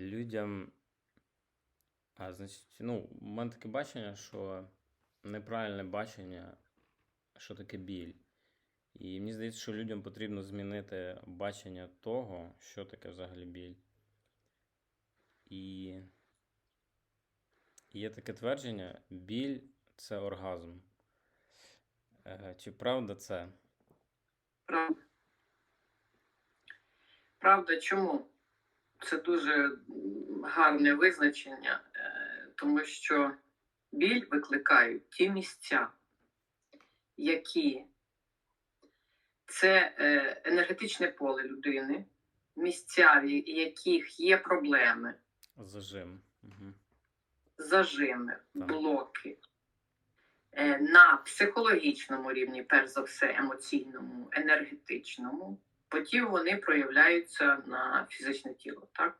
Людям, а, значить, ну, у мене таке бачення, що неправильне бачення, що таке біль. І мені здається, що людям потрібно змінити бачення того, що таке взагалі біль. І є таке твердження: біль це оргазм. Е, Чи правда це? Правда. Правда, чому? Це дуже гарне визначення, е, тому що біль викликають ті місця, які це е, енергетичне поле людини, місця, в яких є проблеми, Зажим. Угу. зажими, Так. блоки. Е, На психологічному рівні, перш за все, емоційному, енергетичному, потім вони проявляються на фізичне тіло. Так?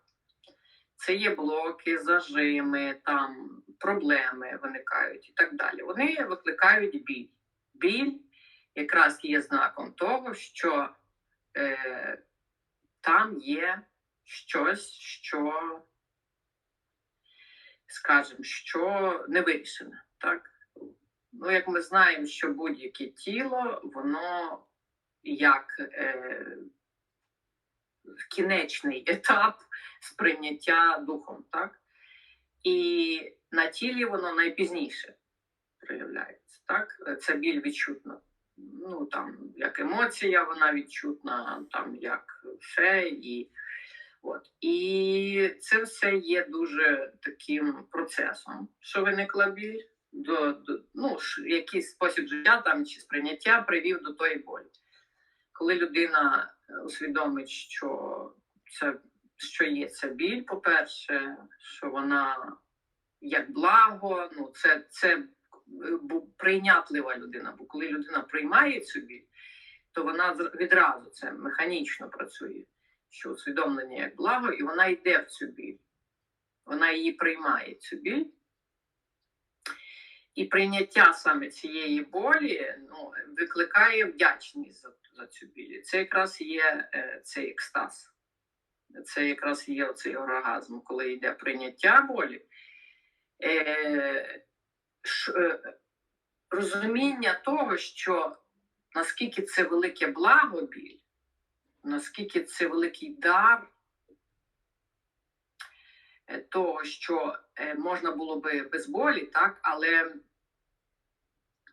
Це є блоки, зажими, там проблеми виникають і так далі. Вони викликають біль. Біль якраз є знаком того, що е, там є щось, що, скажімо, що не вирішене. Так? Ну, як ми знаємо, що будь-яке тіло, воно як е, кінечний етап сприйняття духом, так? І на тілі воно найпізніше проявляється. Так? Це біль відчутна. Ну, там, як емоція, вона відчутна, там як все. І, от. і це все є дуже таким процесом, що виникла біль до, до ну, якийсь спосіб життя там чи сприйняття привів до тої болі. Коли людина е, усвідомить, що це що є ця біль, по-перше, що вона як благо, ну це, це е, прийнятлива людина. Бо коли людина приймає цю біль, то вона відразу це механічно працює, що усвідомлення як благо, і вона йде в цю біль. Вона її приймає, цю біль. І прийняття саме цієї болі ну, викликає вдячність за, за цю біль. Це якраз є е, цей екстаз. Це якраз є цей оргазм, коли йде прийняття болі. Е, ш, е, розуміння того, що наскільки це велике благо біль, наскільки це великий дар е, того, що е, можна було би без болі, так, але,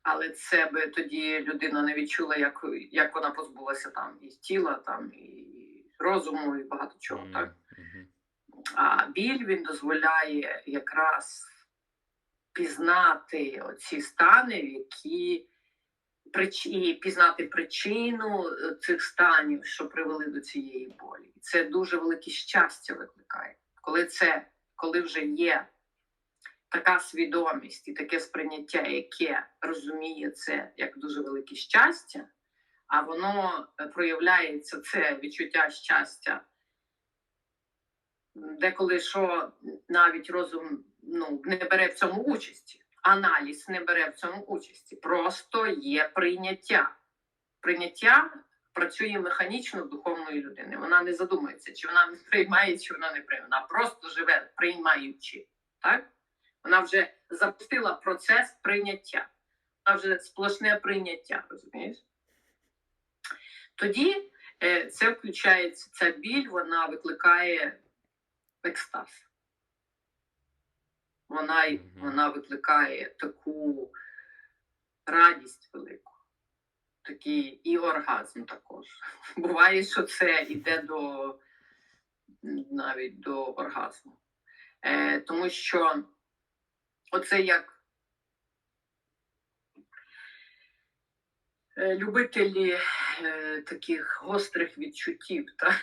але це би тоді людина не відчула, як, як вона позбулася там і тіла, там, і розуму, і багато чого. Так? А біль він дозволяє якраз пізнати оці стани, які і пізнати причину е, цих станів, що привели до цієї болі. Це дуже велике щастя викликає. Коли це, коли вже є така свідомість і таке сприйняття, яке розуміє це як дуже велике щастя, а воно е, проявляється це відчуття щастя деколи що навіть розум ну, не бере в цьому участі, аналіз не бере в цьому участі. Просто є прийняття. Прийняття працює механічно в духовної людини. Вона не задумується, чи вона приймає, чи вона не приймає. Вона просто живе приймаючи. Так? Вона вже запустила процес прийняття. Вона вже сплошне прийняття, розумієш? Тоді е, це включається, ця біль, вона викликає екстаз. Вона, вона викликає таку радість велику, такий і оргазм також. Буває, що це йде до навіть до оргазму. Е, тому що оце як е, любителі е, таких гострих відчуттів. Та?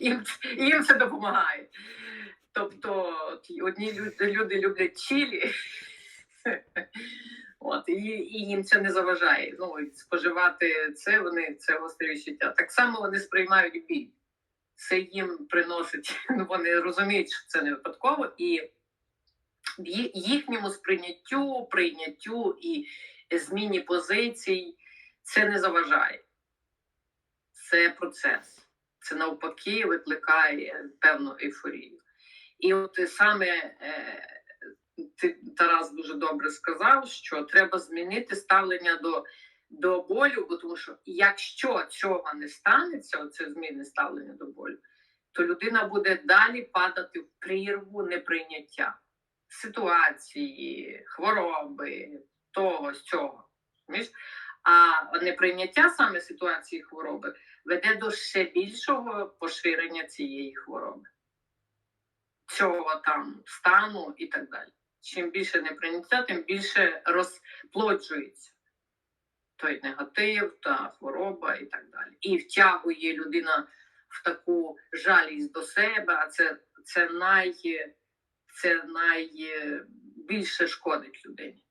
їм, їм це допомагає. Тобто одні люди, люди люблять чилі, от, і, і їм це не заважає. Ну, споживати це, вони це гостре відчуття. Так само вони сприймають біль. Це їм приносить, ну, вони розуміють, що це не випадково, і їхньому сприйняттю, прийняттю і зміні позицій це не заважає. це процес. Це навпаки викликає певну ейфорію. І от саме е, ти, Тарас дуже добре сказав, що треба змінити ставлення до, до болю, бо тому що якщо цього не станеться, оце зміни ставлення до болю, то людина буде далі падати в прірву неприйняття ситуації, хвороби, того, з цього. А неприйняття саме ситуації хвороби веде до ще більшого поширення цієї хвороби, цього там стану і так далі. Чим більше неприйняття, тим більше розплоджується той негатив та хвороба і так далі. І втягує людина в таку жалість до себе, а це, це, най, це найбільше шкодить людині.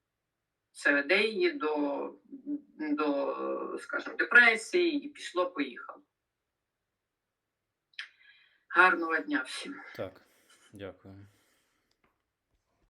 Це веде її до, до скажімо, депресії і пішло, поїхало. Гарного дня всім. Так, дякую.